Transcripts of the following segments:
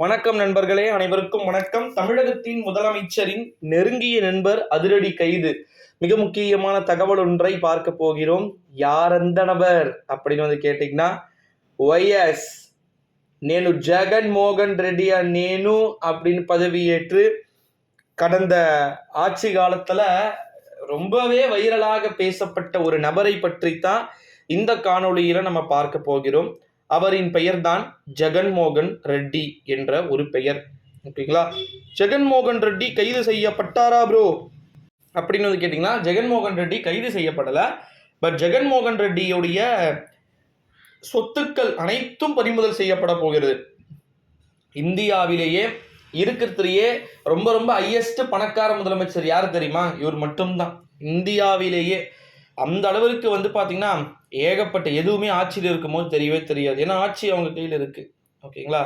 வணக்கம் நண்பர்களே அனைவருக்கும் வணக்கம். தமிழகத்தின் முதலமைச்சரின் நெருங்கிய நண்பர் அதிரடி கைது. மிக முக்கியமான தகவல் ஒன்றை பார்க்க போகிறோம். யார் அந்த நபர் அப்படின்னு வந்து கேட்டிங்கன்னா ஒய்எஸ் நேனு ஜெகன் மோகன் ரெட்டியா நேனு அப்படின்னு பதவியேற்று கடந்த ஆட்சி காலத்துல ரொம்பவே வைரலாக பேசப்பட்ட ஒரு நபரை பற்றித்தான் இந்த காணொளியில நம்ம பார்க்க போகிறோம். அவரின் பெயர்தான் ஜெகன்மோகன் ரெட்டி என்ற ஒரு பெயர். ஓகேங்களா? ஜெகன்மோகன் ரெட்டி கைது செய்யப்பட்டாரா ப்ரோ அப்படின்னு வந்து கேட்டிங்கன்னா ஜெகன்மோகன் ரெட்டி கைது செய்யப்படலை. பட் ஜெகன்மோகன் ரெட்டியுடைய சொத்துக்கள் அனைத்தும் பறிமுதல் செய்யப்பட போகிறது. இந்தியாவிலேயே இருக்கிறதுலையே ரொம்ப ரொம்ப ஹையஸ்ட் பணக்கார முதலமைச்சர் யார் தெரியுமா? இவர் மட்டும்தான். இந்தியாவிலேயே அந்த அளவிற்கு வந்து பார்த்தீங்கன்னா ஏகப்பட்ட எதுவுமே ஆட்சியில் இருக்கும்போது தெரியவே தெரியாது. ஏன்னா ஆட்சி அவங்க கையில் இருக்கு. ஓகேங்களா?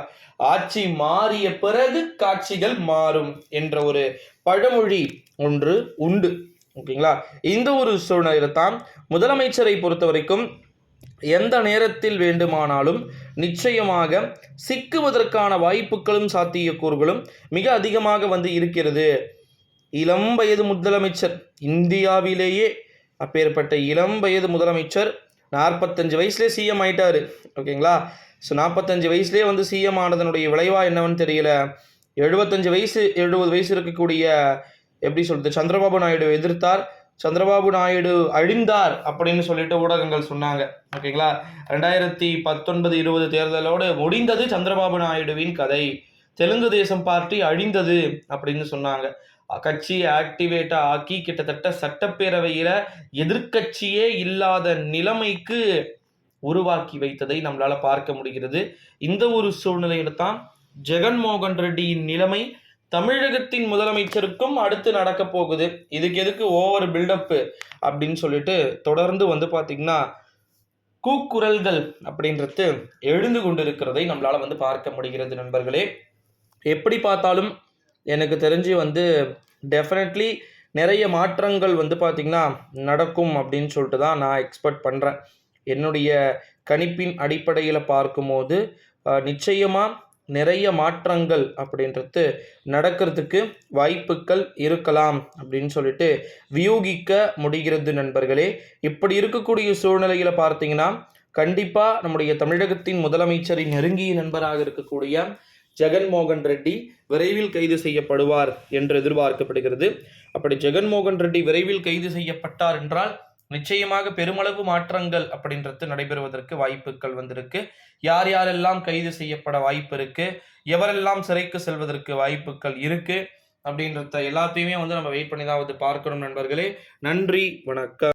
ஆட்சி மாறிய பிறகு காட்சிகள் மாறும் என்ற ஒரு பழமொழி ஒன்று உண்டு. ஓகேங்களா? இந்த ஒரு சூழ்நிலையில தான் முதலமைச்சரை பொறுத்த வரைக்கும் எந்த நேரத்தில் வேண்டுமானாலும் நிச்சயமாக சிக்குவதற்கான வாய்ப்புகளும் சாத்தியக்கூறுகளும் மிக அதிகமாக வந்து இருக்கிறது. இளம் வயது முதலமைச்சர் இந்தியாவிலேயே அப்பேற்பட்ட இளம் வயது முதலமைச்சர் நாற்பத்தஞ்சு வயசுலேயே சிஎம் ஆயிட்டாரு. ஓகேங்களா? ஸோ நாற்பத்தஞ்சு வயசுலேயே வந்து சிஎம் ஆனதனுடைய விளைவாக என்னவென்னு தெரியல. எழுபத்தஞ்சு வயசு எழுபது வயசு இருக்கக்கூடிய எப்படி சொல்றது சந்திரபாபு நாயுடு எதிர்த்தார். சந்திரபாபு நாயுடு அழிந்தார் அப்படின்னு சொல்லிட்டு ஊடகங்கள் சொன்னாங்க. ஓகேங்களா? ரெண்டாயிரத்தி பத்தொன்பது இருபது தேர்தலோடு முடிந்தது சந்திரபாபு நாயுடுவின் கதை. தெலுங்கு தேசம் பார்ட்டி அழிந்தது அப்படின்னு சொன்னாங்க. கட்சியை ஆக்டிவேட்டா ஆக்கி கிட்டத்தட்ட சட்டப்பேரவையில எதிர்க்கட்சியே இல்லாத நிலைமைக்கு உருவாக்கி வைத்ததை நம்மளால பார்க்க முடிகிறது. இந்த ஒரு சூழ்நிலையில தான் ஜெகன்மோகன் ரெட்டியின் நிலைமை தமிழகத்தின் முதலமைச்சருக்கும் அடுத்து நடக்க போகுது. இதுக்கு எதுக்கு ஓவர் பில்டப்பு அப்படின்னு சொல்லிட்டு தொடர்ந்து வந்து பார்த்தீங்கன்னா கூக்குரல்கள் அப்படின்றது எழுந்து கொண்டிருக்கிறதை நம்மளால வந்து பார்க்க முடிகிறது நண்பர்களே. எப்படி பார்த்தாலும் எனக்கு தெரிஞ்சு வந்து டெஃபினெட்லி நிறைய மாற்றங்கள் வந்து பார்த்திங்கன்னா நடக்கும் அப்படின்னு சொல்லிட்டு தான் நான் எக்ஸ்பெக்ட் பண்ணுறேன் என்னுடைய கணிப்பின் அடிப்படையில் பார்க்கும்போது நிச்சயமாக நிறைய மாற்றங்கள் அப்படின்றது நடக்கிறதுக்கு வாய்ப்புகள் இருக்கலாம் அப்படின்னு சொல்லிட்டு வியூகிக்க முடிகிறது நண்பர்களே. இப்படி இருக்கக்கூடிய சூழ்நிலையில் பார்த்தீங்கன்னா கண்டிப்பாக நம்முடைய தமிழகத்தின் முதலமைச்சரின் நெருங்கிய நண்பராக இருக்கக்கூடிய ஜெகன்மோகன் ரெட்டி விரைவில் கைது செய்யப்படுவார் என்று எதிர்பார்க்கப்படுகிறது. அப்படி ஜெகன்மோகன் ரெட்டி விரைவில் கைது செய்யப்பட்டார் என்றால் நிச்சயமாக பெருமளவு மாற்றங்கள் அப்படின்றது நடைபெறுவதற்கு வாய்ப்புகள் வந்திருக்கு. யார் யாரெல்லாம் கைது செய்யப்பட வாய்ப்பு இருக்கு எவரெல்லாம் சிறைக்கு செல்வதற்கு வாய்ப்புகள் இருக்கு அப்படின்றத எல்லாத்தையுமே வந்து நம்ம வெயிட் பண்ணி தான் வந்து பார்க்கணும் நண்பர்களே. நன்றி வணக்கம்.